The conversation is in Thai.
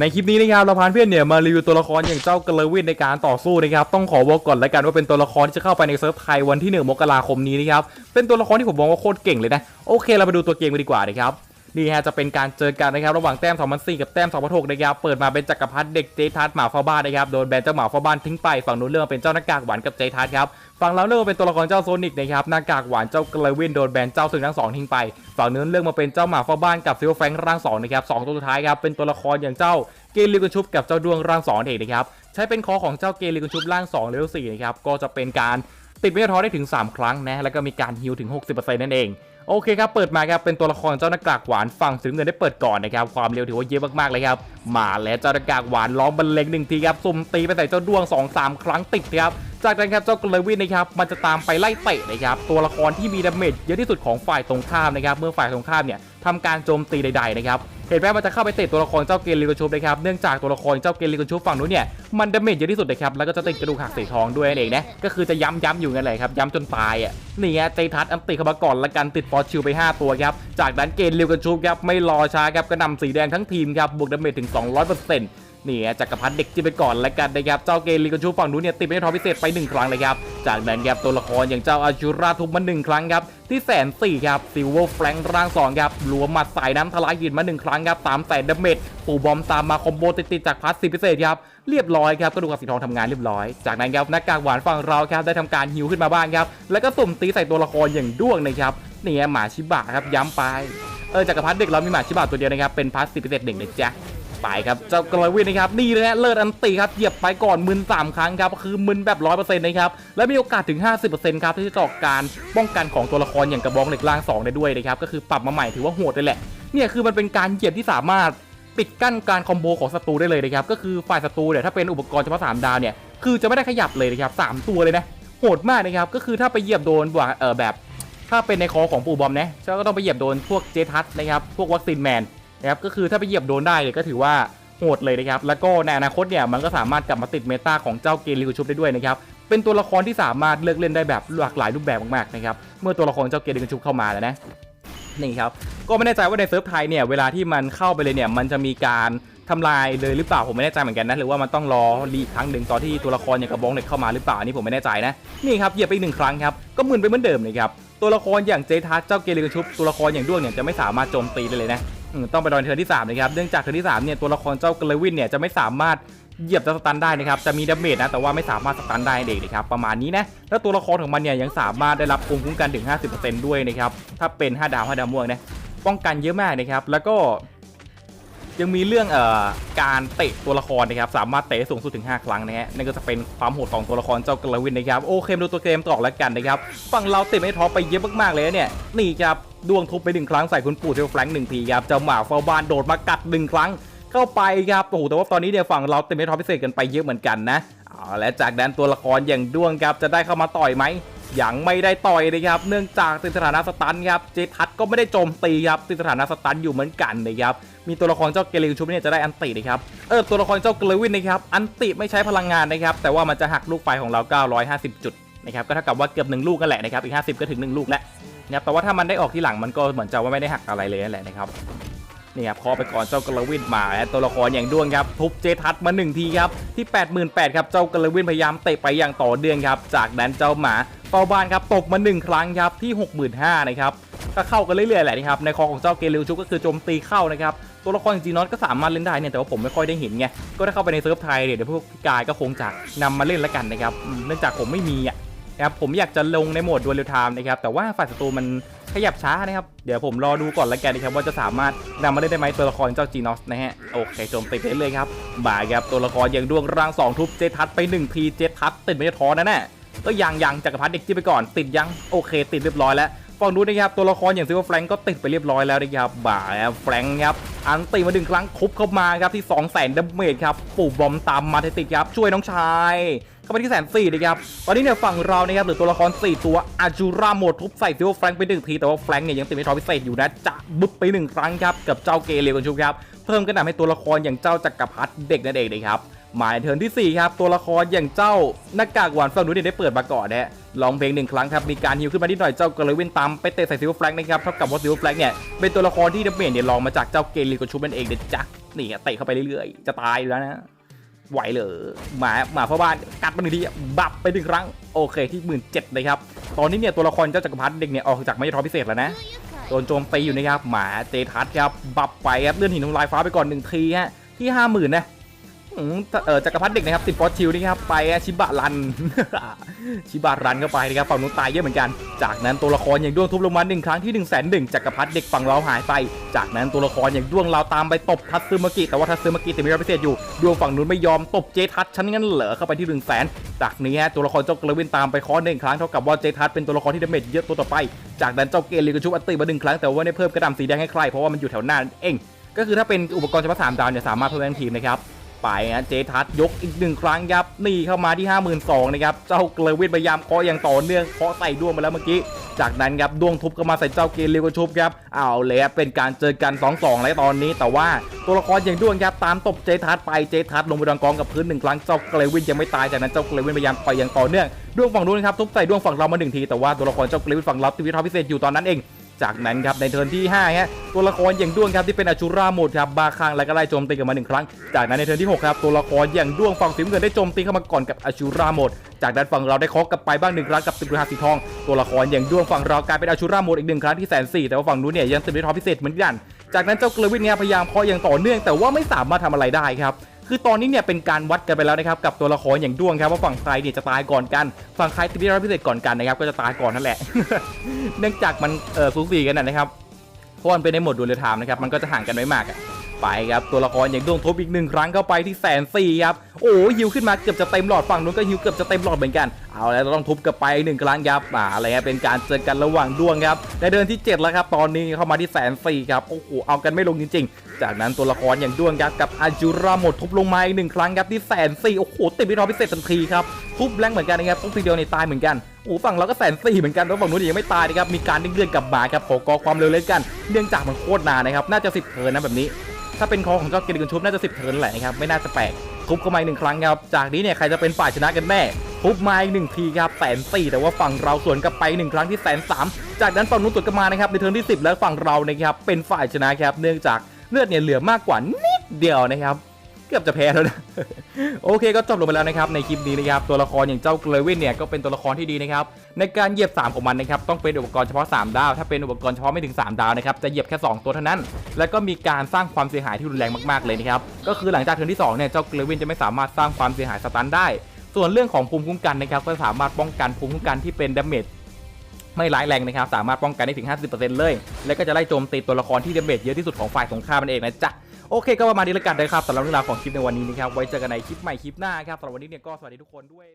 ในคลิปนี้นะครับเราพานเพื่อนเนี่ยมารีวิวตัวละครอย่างเจ้ากระวินในการต่อสู้นะครับต้องขอบอกก่อนแล้วกันว่าเป็นตัวละครที่จะเข้าไปในเซิร์ฟไทยวันที่ 1 มกราคมนี้นะครับเป็นตัวละครที่ผมมองว่าโคตรเก่งเลยนะโอเคเราไปดูตัวเกมกันดีกว่านะครับ นี่ฮะจะเป็นการเจอกันนะครับระหว่างแต้ม2004กับแต้ม2006นะครับเปิดมาเป็นจักรพรรดิเด็กเจทัสหมาเฝ้าบ้านนะครับโดนแบนเจ้าหมาเฝ้าบ้านทิ้งไปฝั่งนู้นเรื่องเป็นเจ้าหน้ากากหวานกับเจทัสครับฝั่งเราเรื่องเป็นตัวละครเจ้าโซนิกนะครับหน้ากากหวานเจ้ากรวินโดนแบนเจ้าสึงทั้งสองทิ้งไปฝั่งนู้นเรื่องมาเป็นเจ้าหมาเฝ้าบ้านกับซิลแฟงร่างสองนะครับสองตัวสุดท้ายครับเป็นตัวละครอย่างเจ้าเกลิกุชุบกับเจ้าดวงร่าง2เอกนะครับใช้เป็นคอของเจ้าเกลิกุชุบร่าง2เลเวล4นะครับก็จะเป็นการติดเมททอได้ถึง 3 ครั้งนะแล้วก็มีการฮิลถึง 60%นั่นเอง โอเคครับ เปิดมาครับเป็นตัวละครเจ้าหน้ากากหวานฝั่งสีน้ำเงินได้เปิดก่อนนะครับ ความเร็วถือว่าเยอะมากๆเลยครับ มาแล้วเจ้าหน้ากากหวานล้อมบรรเลงหนึ่งทีครับสุ่มตีไปใส่เจ้าดวง 2-3 ครั้งติดครับ จากนั้นครับเจ้ากลวินนะครับมันจะตามไปไล่เตะนะครับตัวละครที่มีดาเมจเยอะที่สุดของฝ่ายตรงข้ามนะครับเมื่อฝ่ายตรงข้ามเนี่ยทำการโจมตีใดๆนะครับเห็นไหมมันจะเข้าไปเตะตัวละครเจ้าเกลิกชูบนะครับเนื่องจากตัวละครเจ้าเกลิกชูบฝั่งนู้นเนี่ยมันดาเมจเยอะที่สุดนะครับแล้วก็จะติดกระดูกหักสีทองด้วยนั่นเองนะก็คือจะย้ำย้ำๆอยู่กันเลยครับย้ำจนตายอะนี่ฮะเจทัสอันติเข้ามาก่อนละกันติดฟอร์ชิลไป 5 ตัวครับจากนั้นเกลิกชูบครับไม่รอช้าครับก็นำสีแดงทั้งทีมครับบวกดาเมจถึง 200% นี่จักรพรรดิเด็กจีนไปก่อนละกันนะครับเจ้าเกลิกชูฝั่งนู้นเนี่ยติดไม่ทอพิเศษไปหนึ่งครั้งเลยครับจากนั้นครับตัวละครอย่างเจ้าอาชูราทุบมาหนึ่งครั้งครับที่แสนสี่ครับซิลเวอร์แฟรงร่างสองครับรวมหมัดสายน้ำทลายหินมาหนึ่งครั้งครับตามแสนดาเมจปูบอมตามมาคอมโบติดๆจากพาสซีพิเศษครับเรียบร้อยครับกระดูกสีทองทำงานเรียบร้อย จากนั้นครับหน้ากากหวานฝั่งเราครับได้ทำการฮิวขึ้นมาบ้างครับแล้วก็สุ่มตีใส่ตัวละครอย่างด้วงนะครับนี่ฮะหมาชิบะครับย้ำไปเออจักรพรรดิเด็กเรามีหมาชิบะตัวเดียวนะครับเป็นพาสซีพิเศษหนึ่งนะจ๊ะ ไปครับเจ้ากรอยวินนะครับนี่เลยฮะเลิศอันตีครับเหยียบไปก่อนมึนสามครั้งครับคือมึนแบบร้อยเปอร์เซ็นต์นะครับและมีโอกาสถึง 50%ครับที่จะจอกการป้องกันของตัวละครอย่างกระบองเหล็กล่าง2ได้ด้วยนะครับก็คือปรับมาใหม่ถือว่าโหดเลยแหละเนี่ยคือมันเป็นการเหยียบที่สามารถปิดกั้นการคอมโบของศัตรูได้เลยนะครับก็คือฝ่ายศัตรูเนี่ยถ้าเป็นอุปกรณ์เฉพาะสามดาวเนี่ยคือจะไม่ได้ขยับเลยนะครับสามตัวเลยนะโหดมากนะครับก็คือถ้าไปเหยียบโดนว่าเออแบบ ถ้าเป็นในคอของปูบอมนะก็ต้องไปเหยียบโดนพวกเจทัสนะครับพวกวัคซีนแมน นะครับก็คือถ้าไปเหยียบโดนได้เนี่ยก็ถือว่าโหดเลยนะครับแล้วก็ในอนาคตเนี่ยมันก็สามารถกลับมาติดเมตาของเจ้าเกลิกุชุบได้ด้วยนะครับเป็นตัวละครที่สามารถเลือกเล่นได้แบบหลากหลายรูปแบบมากๆนะครับเมื่อตัวละครเจ้าเกลิกุชุบเข้ามาแล้วนะนี่ครับก็ไม่แน่ใจว่าในเซิร์ฟไทยเนี่ยเวลาที่มันเข้าไปเลยเนี่ยมันจะมีการทำลายเลยหรือเปล่าผมไม่แน่ใจเหมือนกันนะหรือว่ามันต้องรอรีครั้งหนึ่งตอนที่ตัวละครอย่างกระบองเด็กเข้ามาหรือเปล่าอันนี้ผมไม่แน่ใจนะนี่ครับเหยียบไปอีกหนึ่งครั้งครับก็มึนไปเหมือนเดิมเลยครับตัวละครอย่างเจทัสเจ้าเกลิกชุบตัวละครอย่างด้วงเนี่ยจะไม่สามารถโจมตีได้เลยนะ ต้องไปรอเทิร์นที่3นะครับเนื่องจากเทิร์นที่3เนี่ยตัวละครเจ้ากรวินเนี่ยจะไม่สามารถเหยียบจะสตันได้นะครับ จะมีดาเมจนะ แต่ว่าไม่สามารถสตันได้เด็กนะครับ ประมาณนี้นะ แล้วตัวละครของมันเนี่ยยังสามารถได้รับภูมิคุ้มกันถึง 50%ด้วยนะครับ ถ้าเป็น 5 ดาว 5 ดาวม่วงนะ ป้องกันเยอะมากนะครับ แล้วก็ ยังมีเรื่องเอ่อการเตะตัวละครนะครับ สามารถเตะสูงสุดถึง 5 ครั้งนะฮะ นั่นก็จะเป็นความโหดของตัวละครเจ้ากรวินนะครับ โอเคมาดูตัวเกมต่อแล้วกันนะครับ ฝั่งเราเตะไม่ท้อไปเยอะมากๆเลยเนี่ย นี่ครับ ดวงทุบไปหนึ่งครั้งใส่คุณปู่เทลแฟรงค์หนึ่งทีครับเจ้าหมาเฝ้าบ้านโดดมากัดหนึ่งครั้งเข้าไปครับโอ้โหแต่ว่าตอนนี้เนี่ยฝั่งเราเต็มไม่ท้อพิเศษกันไปเยอะเหมือนกันนะเอาและจากนั้นตัวละครอย่างด้วงครับจะได้เข้ามาต่อยไหมยังไม่ได้ต่อยนะครับ เนื่องจากติดสถานะสตันครับเจทัสก็ไม่ได้โจมตีครับติดสถานะสตันอยู่เหมือนกันนะครับมีตัวละครเจ้าเกลิวชุบเนี่ยจะได้อันตินะครับเออตัวละครเจ้าเกลวินนะครับอันติไม่ใช้พลังงานนะครับแต่ว่ามันจะหักลูกไฟของเรา 950 จุดนะครับก็เท่ากับว่าเกือบหนึ่งลูกกันแหละนะครับอีก 50 ก็ถึง 1 ลูกแล้ว นะครับแต่ว่าถ้ามันได้ออกที่หลังมันก็เหมือนจะว่าไม่ได้หักอะไรเลยนั่นแหละนะครับนี่ครับคอไปก่อนเจ้ากระวินมาตัวละครอย่างด้วงครับทุบเจทัสมาหนึ่งทีครับที่ 88,000ครับเจ้ากระวินพยายามเตะไปอย่างต่อเนื่องครับจากนั้นเจ้าหมาเฝ้าบ้านครับตกมาหนึ่งครั้งครับที่ 65,000นะครับก็เข้ากันเรื่อยๆแหละนะครับในคอของเจ้าเกลิวชุกก็คือโจมตีเข้านะครับตัวละครจริงๆน็อตก็สามารถเล่นได้เนี่ยแต่ว่าผมไม่ค่อยได้เห็นไงก็ถ้าเข้าไปในเซิร์ฟไทยเนี่ยเดี๋ยวพวกพี่กายก็คงจะนำมาเล่นแล้วกันนะครับเนื่องจากผมไม่มีอะ นะครับผมอยากจะลงในโหมดดวลเรลไทม์นะครับแต่ว่าฝ่ายศัตรูมันขยับช้านะครับ เดี๋ยวผมรอดูก่อนละกันนะครับว่าจะสามารถนำมาได้ได้ไหมตัวละครเจ้าจีนอสนะฮะโอเคโจมตีไปเลยครับบ่ายครับตัวละครอย่างดวงร่างสองทุบเจทัสไป1ทีเจทัสติดไม่ท้อนะแน่ก็ยังยังจักรพรรดิเด็กจีไปก่อนติดยังโอเค ติดเรียบร้อยแล้ว ฝั่งนู้นนะครับตัวละครอย่างซิลเวอร์แฟรงก็ติดไปเรียบร้อยแล้วนะครับบ่าแฟรงครับอันตีมาดึงครั้งทุบเข้ามาครับที่ 2 0 0 0 0 0ดาเมจครับปู่บอมตามมาติดครับช่วยน้องชายเข้าไปที่แสนสี่นะครับตอนนี้เนี่ยฝั่งเรานะครับหรือตัวละคร 4 ตัวอาจูราโมดทุบใส่ซิลเวอร์แฟรงไปหนึ่งทีแต่ว่าแฟรงเนี่ยยังติดไม่ทอพิเศษอยู่นะจะบึบไปหนึ่งครั้งครับกับเจ้าเกเรกันชุบครับเพิ่มกระหน่ำให้ตัวละครอย่างเจ้าจักรพรรดิเด็กนั่นเองนะครับ หมายเทินทีสี่ 4 ครับ ตัวละครอย่างเจ้าหน้ากากหวานฝั่งนู้นเนี่ยได้เปิดมาก่อนนะลองเพลงหนึ่งครั้งครับ มีการฮิวขึ้นมานิดหน่อยเจ้ากระวินตามไปเตะใส่ซิวแฟรงค์นะครับเท่ากับว่าซิวแฟรงค์เนี่ยเป็นตัวละครที่ดาเมจเนี่ยลองมาจากเจ้าเกเรกันชุบนั่นเองเด็ดจ้ะนี่เตะเข้าไปเรื่อยๆ จะตายอยู่แล้วนะไหวเหรอหมาหมาพ่อบ้านกัดมันหนึ่งทีบับไปหนึ่งครั้งโอเคที่หมื่นเจ็ดเลยครับตอนนี้เนี่ยตัวละครเจ้าจักรพรรดิเด็กเนี่ยออกจากไม่ทอพิเศษแล้วนะโดนโจมตีอยู่นะครับหมาเจทัสครับบับไปครับเลื่อนหินทำลายฟ้าไปก่อนหนึ่งทีฮะที่ห้าหมื่นนะอืม เออจักรพรรดิเด็กนะครับติดฟอสชิลนี่ครับไปชิบะรัน ชิบะรันเข้าไปนะครับฝั่งนู้นตายเยอะเหมือนกัน จากนั้นตัวละครอย่างด้วงทุบลงมาหนึ่งครั้งที่1นึ่งแสนหนึ่งจักรพรรดิเด็กฝั่งเราหายไป จากนั้นตัวละครอย่างด้วงเราตามไปตบทัตซึมากิแต่ว่าทัตซึมากิแติดมีรับพิเศษอยู่ดวงฝั่งนู้นไม่ยอมตบเจทัสชั้นงั้นเหรอเข้าไปที่1นึ่งแสนจากนี้ฮะตัวละครเจ้ากระวินตามไปคอหนึ่งครั้งเท่ากับว่าเจทัสเป็นตัวละครที่ดาเมจเยอะตัวต่อไป จากนั้นเจ้าเกลีก็ชุบอัตติมาหนึ่งครั้งแต่ว่าได้เพิ่มกระดำสีแดงให้ใครเพราะว่ามันอยู่แถวหน้าเองก็คือถ้าเป็นอุปกรณ์เฉพาะสามดาวเนี่ยสามารถเพิ่มทั้งทีมนะครับ ไปนะเจทัสยกอีกหนึ่งครั้งครับนี่เข้ามาที่ 52,000นะครับเจ้าเกลวินพยายามเคาะอย่างต่อเนื่องเคาะใส่ดวงมาแล้วเมื่อกี้ จากนั้นครับดวงทุบก็มาใส่เจ้าเกลเลวก็ชุบครับเอาเลยเป็นการเจอกัน 2-2แล้วตอนนี้ แต่ว่าตัวละครอย่างดวงครับตามตบเจทัสไปเจทัสลงไปดังกองกับพื้นหนึ่งครั้งเจ้าเกลวินยังไม่ตายจากนั้นเจ้าเกลวินพยายามไปอย่างต่อเนื่องดวงฝั่งนู้นครับทุบใส่ดวงฝั่งเรามาหนึ่งทีแต่ว่าตัวละครเจ้าเกลวินฝั่งเราติวิทาพิเศษอยู่ตอนนั้นเอง จากนั้นครับในเทิร์นที่5ฮะตัวละครอย่างด้วงครับที่เป็นอชูราโหมดครับบาคังแล้วก็ไล่โจมตีกันมาหนึ่งครั้ง จากนั้นในเทิร์นที่6ครับตัวละครอย่างด้วงฝั่งสีน้ำเงินได้โจมตีเข้ามาก่อนกับอชูราโหมดจากนั้นฝั่งเราได้เคาะกลับไปบ้างหนึ่งครั้งกับตึกราสีทอง ตัวละครอย่างด้วงฝั่งเรากลายเป็นอชูราโหมดอีกหนึ่งครั้งที่แสนสี่แต่ว่าฝั่งนู้นเนี่ยยังติดวิทอพิเศษเหมือนกัน จากนั้นเจ้าเกลวินเนี่ยพยายามเคาะอย่างต่อเนื่อง แต่ว่าไม่สามารถทำอะไรได้ครับ คือตอนนี้เนี่ยเป็นการวัดกันไปแล้วนะครับกับตัวละครอย่างด้วงครับว่าฝั่งใครเนี่ยจะตายก่อนกัน ฝั่งใครติดวิทอพิเศษก่อนกันนะครับก็จะตายก่อนนั่นแหละ เนื่องจากมันเออสูสีกันนะนะครับเพราะมันเป็นในหมดดูเรลไทม์นะครับมันก็จะห่างกันไม่มากอะ ไปครับตัวละครอย่างดวงทบอีกหนึ่งครั้งเข้าไปที่แสนสี่ครับโอ้ฮิวขึ้นมาเกือบจะเต็มหลอดฝั่งนู้นก็ฮิวเกือบจะเต็มหลอดเหมือนกันเอาแล้วเราต้องทุบกลับไปหนึ่งครั้งครับอ่าอะไรครับเป็นการเจอกันระหว่างดวงครับในเดินที่ 7 แล้วครับตอนนี้เข้ามาที่แสนสี่ครับโอ้โหเอากันไม่ลงจริง ๆ จากนั้นตัวละครอย่างดวงครับกับอาจูราหมดทุบลงมาอีกหนึ่งครั้งครับที่แสนสี่โอ้โหติดวิทอพิเศษทันทีครับทุบแรงเหมือนกันนะครับทุบทีเดียวในตายเหมือนกันโอ้ฝั่งเราก็แสนสี่เหมือนกันแล้วฝั่งนู้นยังไม่ตายนะครับมีการเลื่อนกลับมาครับขอกอความเร็วเล่นกัน เนื่องจากมันโคตรนานนะครับน่าจะสิบเทินนะแบบนี้ ถ้าเป็นคอของเจ้าเกลิกันชุบน่าจะสิบเทิร์นแหละนะครับไม่น่าจะแปลกทุบเข้ามาอีกหนึ่งครั้งครับจากนี้เนี่ยใครจะเป็นฝ่ายชนะกันแน่ทุบมาอีกหนึ่งทีครับแสนสี่แต่ว่าฝั่งเราสวนกลับไปหนึ่งครั้งที่แสนสามจากนั้นฝั่งนู้นสวนกลับมานะครับในเทิร์นที่ 10 แล้วฝั่งเรานะครับเป็นฝ่ายชนะครับเนื่องจากเลือดเนี่ยเหลือมากกว่านิดเดียวนะครับ เกือบจะแพ้แล้วนะโอเคก็จบลงไปแล้วนะครับในคลิปนี้นะครับตัวละครอย่างเจ้าเกลวินเนี่ยก็เป็นตัวละครที่ดีนะครับในการเหยียบ 3 ของมันนะครับต้องเป็นอุปกรณ์เฉพาะ 3 ดาว ถ้าเป็นอุปกรณ์เฉพาะไม่ถึง 3 ดาวนะครับจะเหยียบแค่ 2 ตัวเท่านั้น แล้วก็มีการสร้างความเสียหายที่รุนแรงมากๆเลยนะครับก็คือหลังจากเทิร์นที่2เนี่ยเจ้าเกลวินจะไม่สามารถสร้างความเสียหายสตันได้ ส่วนเรื่องของภูมิคุ้มกันนะครับก็สามารถป้องกันภูมิคุ้มกันที่เป็นดาเมจไม่ร้ายแรงนะครับ สามารถป้องกันได้ถึง 50%เลย และก็จะไล่โจมตีตัวละครที่ดาเมจเยอะที่สุดของฝ่ายสงครามมันเองนะจ๊ะ โอเคก็ประมาณนี้แล้วกันนะครับสำหรับเรื่องราวของคลิปในวันนี้นะครับไว้เจอกันในคลิปใหม่คลิปหน้าครับสำหรับวันนี้เนี่ยก็สวัสดีทุกคนด้วย